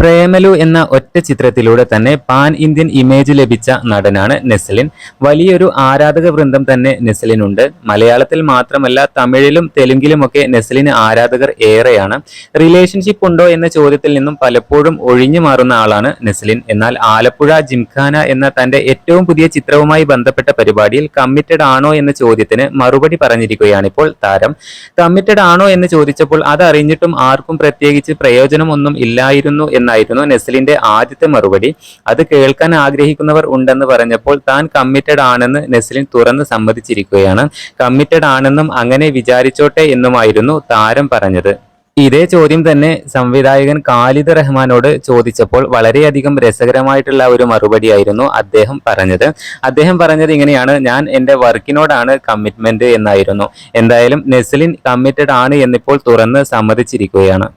പ്രേമലു എന്ന ഒറ്റ ചിത്രത്തിലൂടെ തന്നെ പാൻ ഇന്ത്യൻ ഇമേജ് ലഭിച്ച നടനാണ് നെസ്ലിൻ. വലിയൊരു ആരാധക വൃന്ദം തന്നെ നെസ്ലിനുണ്ട്. മലയാളത്തിൽ മാത്രമല്ല തമിഴിലും തെലുങ്കിലുമൊക്കെ നെസ്ലിന് ആരാധകർ ഏറെയാണ്. റിലേഷൻഷിപ്പ് ഉണ്ടോ എന്ന ചോദ്യത്തിൽ നിന്നും പലപ്പോഴും ഒഴിഞ്ഞു മാറുന്ന ആളാണ് നെസ്ലിൻ. എന്നാൽ ആലപ്പുഴ ജിംഖാന എന്ന തന്റെ ഏറ്റവും പുതിയ ചിത്രവുമായി ബന്ധപ്പെട്ട പരിപാടിയിൽ കമ്മിറ്റഡ് ആണോ എന്ന ചോദ്യത്തിന് മറുപടി പറഞ്ഞിരിക്കുകയാണ് ഇപ്പോൾ താരം. കമ്മിറ്റഡ് ആണോ എന്ന് ചോദിച്ചപ്പോൾ അതറിഞ്ഞിട്ടും ആർക്കും പ്രത്യേകിച്ച് പ്രയോജനമൊന്നും ഇല്ലായിരുന്നു എന്നായിരുന്നു നെസ്ലിന്റെ ആദ്യത്തെ മറുപടി അത് കേൾക്കാൻ ആഗ്രഹിക്കുന്നവർ ഉണ്ടെന്ന് പറഞ്ഞപ്പോൾ താൻ കമ്മിറ്റഡ് ആണെന്ന് നെസ്ലിൻ തുറന്ന് സമ്മതിച്ചിരിക്കുകയാണ്. കമ്മിറ്റഡ് ആണെന്നും അങ്ങനെ വിചാരിച്ചോട്ടെ എന്നുമായിരുന്നു താരം പറഞ്ഞത്. ഇതേ ചോദ്യം തന്നെ സംവിധായകൻ ഖാലിദ് റഹ്മാനോട് ചോദിച്ചപ്പോൾ വളരെയധികം രസകരമായിട്ടുള്ള ഒരു മറുപടിയായിരുന്നു അദ്ദേഹം പറഞ്ഞത്. അദ്ദേഹം പറഞ്ഞത് ഇങ്ങനെയാണ് ഞാൻ എന്റെ വർക്കിനോടാണ് കമ്മിറ്റ്മെന്റ് എന്നായിരുന്നു. എന്തായാലും നെസ്ലിൻ കമ്മിറ്റഡ് ആണ് എന്നിപ്പോൾ തുറന്ന് സമ്മതിച്ചിരിക്കുകയാണ്.